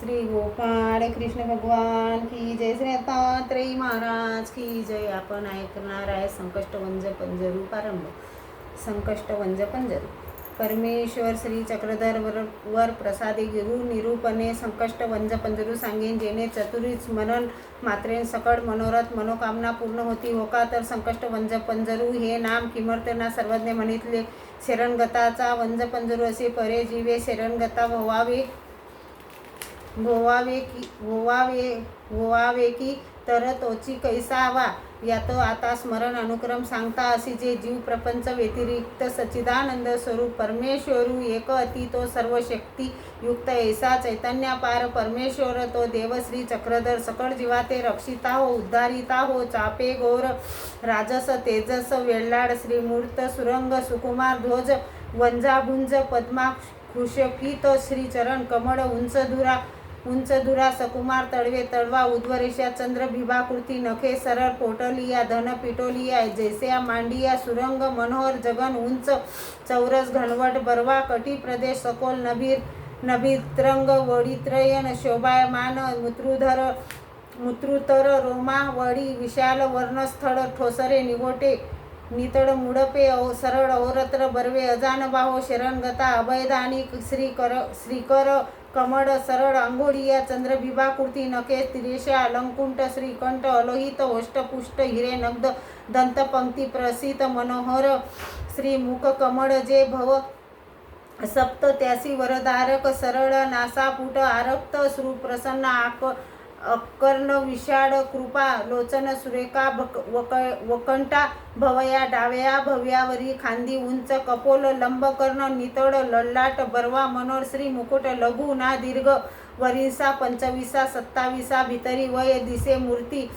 श्री गोपाळ कृष्ण भगवान की जय श्री दत्तात्रयी महाराज की जय. आपण ऐकणार आहे संकष्ट वंज पंजरू प्रारंभ. संकष्ट वंज पंजरू परमेश्वर श्री चक्रधर वर वर प्रसादी गुरु निरूपणे संकष्ट वंज पंजरू सांगेन जेणे चतुरीच मनन मात्रेन सकळ मनोरथ मनोकामना पूर्ण होती. होका तर संकष्ट वंज पंजरू हे नाम किमर्थना सर्वज्ञ म्हणितले. शरणगताचा वंज पंजरू असे परे जीवे शरणगता व्हावे. भोवावे की भोवावे भोवावे की तर तोची कैसावा तो आता स्मरण अनुक्रम सांगता अशी जे जीव प्रपंच व्यतिरिक्त सच्चिदानंद स्वरूप परमेश्वरू एक अति तो सर्व शक्ती युक्त ऐसा चैतन्यापार परमेश्वर तो देवश्री चक्रधर सकळ जीवाते रक्षिता हो उद्धारिता हो चापे गौर राजस तेजस वेल्लाड श्रीमूर्त सुरंग सुकुमार ध्वज वंजाभुंज पद्मा खुशकित श्रीचरण कमळ उंच धुरा उंच दुरा सकुमार तळवे तळवा उद्वरेषा चंद्र भिभाकृती नखे सरळ पोटलिया धन पिटोलिया जैसिया मांडिया सुरंग मनोहर जगन उंच चौरस घनवट बरवा कटी प्रदेश सकोल नभीर नभित्रंग वडित्रयन शोभायमान मृत्रुधर मृत्रुतर रोमा वडी विशाल वर्णस्थळ ठोसरे निवोटे नितळ मुडपे अहो सरळ औरत्र बर्वे अजानबाहो शरणगता अभयदानी श्रीकर श्रीकर कमळ सरळ आंघोळिया चंद्रबिबा कुर्ती नकेत तिरेशा अलंकुंट श्रीकंठ अलोहित ओष्टपुष्ट हिरे नग्ध दंतपंक्ती प्रसित मनोहर श्रीमुख कमळ जे भव सप्त त्यासी वरदारक सरळ नासापुट आरक्त सुप्रसन्न आक अकर्ण विषाड कृपा लोचन सुरेखा भक वक वकंटा भवया डाव्या भव्यावरी खांदी उंच कपोल लंबकर्ण नितळ लल्लाट बरवा मनोर श्री मुकुट लघु ना दीर्घ वरिसा पंचविसा सत्ताविसा भितरी वय दिसे मूर्ती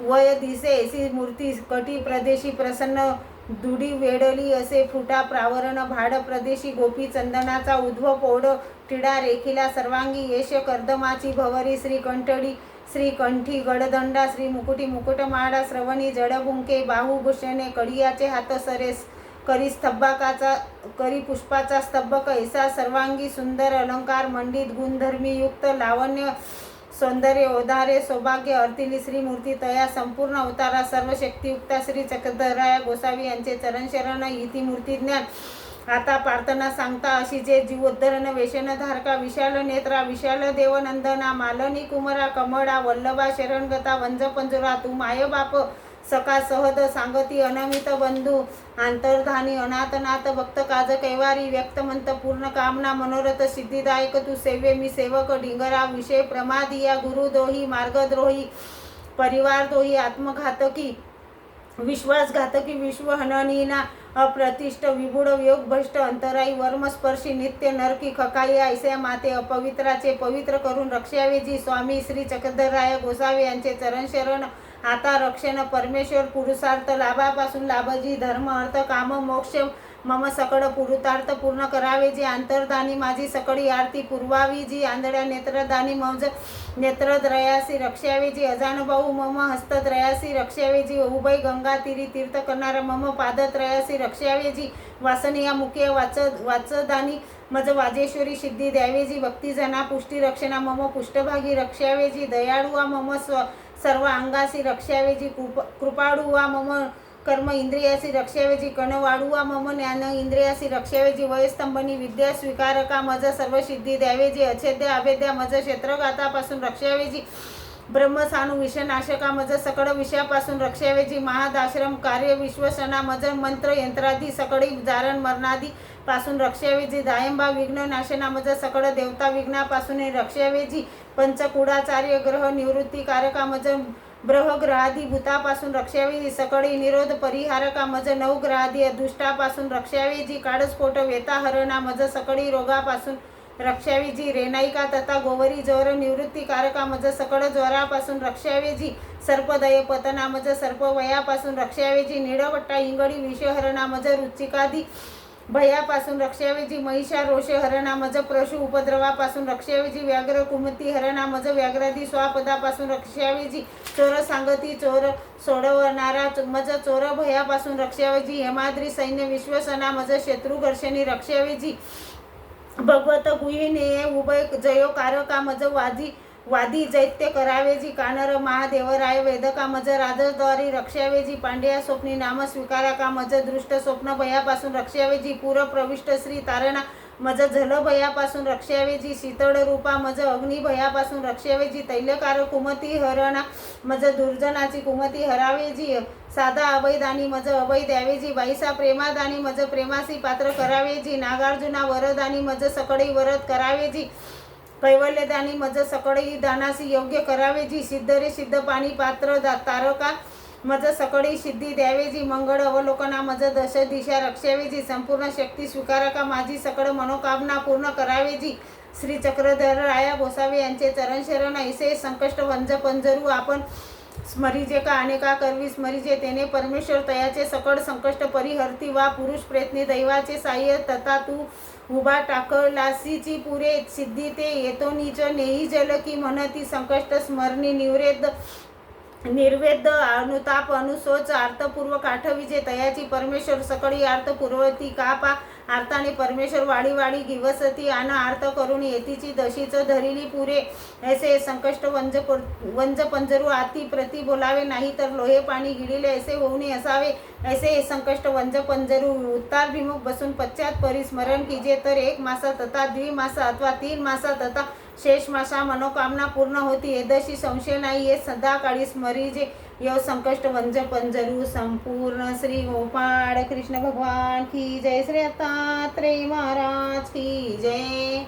वय दिसे ऐसी मूर्ती कटी प्रदेशी प्रसन्न दुडी वेडली असे फुटा प्रावरण भाड प्रदेशी गोपी चंदनाचा उद्भव पौड टिडा रेखिला सर्वांगी यश कर्दमाची भवरी श्री कंठडी श्री कंठी गडदंडा श्री मुकुटी मुकुटमाळा श्रवणी जडबुंके बाहुभूषणे कडियाचे हात सरेस करी स्तंभाकाचा करी पुष्पाचा स्तंभक ऐसा सर्वांगी सुंदर अलंकार मंडित गुणधर्मीयुक्त लावण्य सौंदर्य ओधारे सौभाग्य अर्थिली श्री मूर्ती तया संपूर्ण अवतारा सर्व शक्तियुक्ता श्री चक्रधराया गोसावी यांचे चरण शरण इति मूर्ती ज्ञान. आता प्रार्थना सांगता अशी जे जीवोद्धरण वेशन धारका विशाल नेत्रा विशाल देवनंदना मालनी कुमरा कमळा वल्लभा शरणगता वंजपंजुरा तू माय बाप सका सहद सांगती अनमित बंधू आंतरधानी अनाथनाथ भक्त काज कैवारी व्यक्तमंत पूर्ण कामना मनोरथ सिद्धिदायक तू सेवे मी सेवक डिंगरा विषय प्रमादिया गुरुद्रोही मार्गद्रोही परिवारद्रोही आत्मघातकी विश्वासघातकी विश्वहननीना अप्रतिष्ठ विबुड योगभ्रष्ट अंतराई वर्मस्पर्शी नित्य नरकी खकाई ऐसे माते अपवित्राचे पवित्र करून रक्षावेजी स्वामी श्री चक्रधरराय गोसावे यांचे चरण शरण आता रक्षण परमेश्वर पुरुषार्थ लाभापासून लाभजी धर्म अर्थ काम मोक्ष मम सकळ पुरुतार्थ पूर्ण करावे. जी अंतर्दानी माझी सकळी आरती पुरवावी जी आंधळ्या नेत्रदानी मौज नेत्रद्रयासी रक्षावे. जी अजानभाऊ मम हस्तद्रयासी रक्षावे. जी उभय गंगा तिरी तीर्थ करणारा मम पादत्रयासी रक्षावे. जी वासनिया मुख्य वाच वाचदानी मज वाजेश्वरी सिद्धी द्यावे. जी भक्तिजना पुष्टी रक्षणा मम पुष्टभागी रक्षावे. जी दयाळुआ मम स्व सर्व अंगासी रक्षावेजी कृप कृपाळू वा मम कर्म इंद्रियासी रक्षावेजी कणवाडू वा मम ज्ञान इंद्रियासी रक्षावेजी वयस्तंभनी विद्या स्वीकारका मज सर्व सिद्धी द्यावेजी अछेद्य अभेद्या मज क्षेत्रघातापासून रक्षावेजी ब्रह्मसानु विषनाशका मज सकळ विषयापासून रक्षावेजी महादाश्रम कार्य विश्वसना मज मंत्र यंत्रादी सकळी जारण मरणादी पासून रक्षावेजी दायंबा विघ्न नाशना मज सकळ देवता विघ्नापासून रक्षावेजी पंचकुडाचार्य ग्रह निवृत्ती कारका मज ब्रहग्रहादी भूतापासून रक्षावेजी सकळी निरोध परिहारका मज नवग्रहादी अदुष्टापासून रक्षावेजी काळस्फोट वेताहरणा मज सकळी रोगापासून रक्षावेजी रेनाईका तथा गोवरी जोर निवृत्ती कारका मज सकळ ज्वरापासून रक्षावेजी सर्पदय पतना मज सर्पवयापासून वयापासून रक्षावेजी निळवट्टा इंगडी विषहरणा मज रुचिकादी भयापासून रक्षावेजी महिषा रोष हरणा मज प्रशु उपद्रवापासून रक्षावेजी व्याघ्र कुमती हरणा मज व्याघ्रादी स्वापदापासून रक्षावेजी चोर सांगती चोर सोडवणारा मज चोर भयापासून रक्षावेजी हेमाद्री सैन्य विश्वसना मज रक्षावेजी भगवत गुहिने उभय जयो कारका मज वादी वादी जैत्य करावेजी कानर महादेवराय वेदका मज राजद्वारी रक्षावेजी पांड्या स्वप्नी नाम स्वीकारा का मज दृष्ट स्वप्न भयापासून रक्षावेजी पूर प्रविष्ट श्री तारणा मज झल भयापासून रक्ष्यावेजी शीतळ रूपा मज अग्नी भयापासून तैलकार कुमती हरणा मज दुर्जनाची कुमती हरावेजी साधा अभयदानी मज अभय द्यावेजी बाईसा प्रेमादानी मज प्रेमासी पात्र करावेजी नागार्जुना वरदानी मज सकळी वरद करावेजी कैवल्यदानी मज सकळी दानासी योग्य करावेजी सिद्ध रे सिद्ध पाणी पात्र दा तारका मज सकळी सिद्धी द्यावे जी मंगळ अवलोकना मज दश दिशा रक्षावेजी संपूर्ण शक्ती स्वीकारा का माझी सकळ मनोकामना पूर्ण करावे जी श्री चक्रधर राया गोसावी यांचे चरण शरण ऐसे संकष्ट वंज पंजरू आपण स्मरिजे का अनेका करवी स्मरिजे तेने परमेश्वर तयाचे सकळ संकष्ट परिहर्ती वा पुरुष प्रयत्नी दैवाचे साह्य तथा तू उभा टाकलासीची पुरे सिद्धी ते येतो नीच नेही जल की म्हणती संकष्ट स्मरणी निवरेद निर्वेद अनुताप अनुसोच अर्थपूर्वक आठविजे तयाची परमेश्वर सकळी अर्थ कापा का अर्थाने परमेश्वर वाडी वाडी गिवसती आन अर्थ करून येतीची दशीच धरिली पुरे ऐसे संकष्ट वंज वंज पंजरू आती प्रती बोलावे नाही तर लोहे पाणी गिळिले ऐसे होऊनी असावे ऐसे संकष्ट वंज पंजरू उत्तारभिमुख बसून पश्चात परिस्मरण कीजे तर एक मासा तथा द्विमासा अथवा तीन मासा तथा शेष मासा मनोकामना पूर्ण होती. एदशी संशय नाही. येत सदा काळी स्मरीजे यो संकष्ट वंज पंजरू संपूर्ण श्री गोपाळ कृष्ण भगवान की जय. श्री दत्तात्रेय महाराज की जय.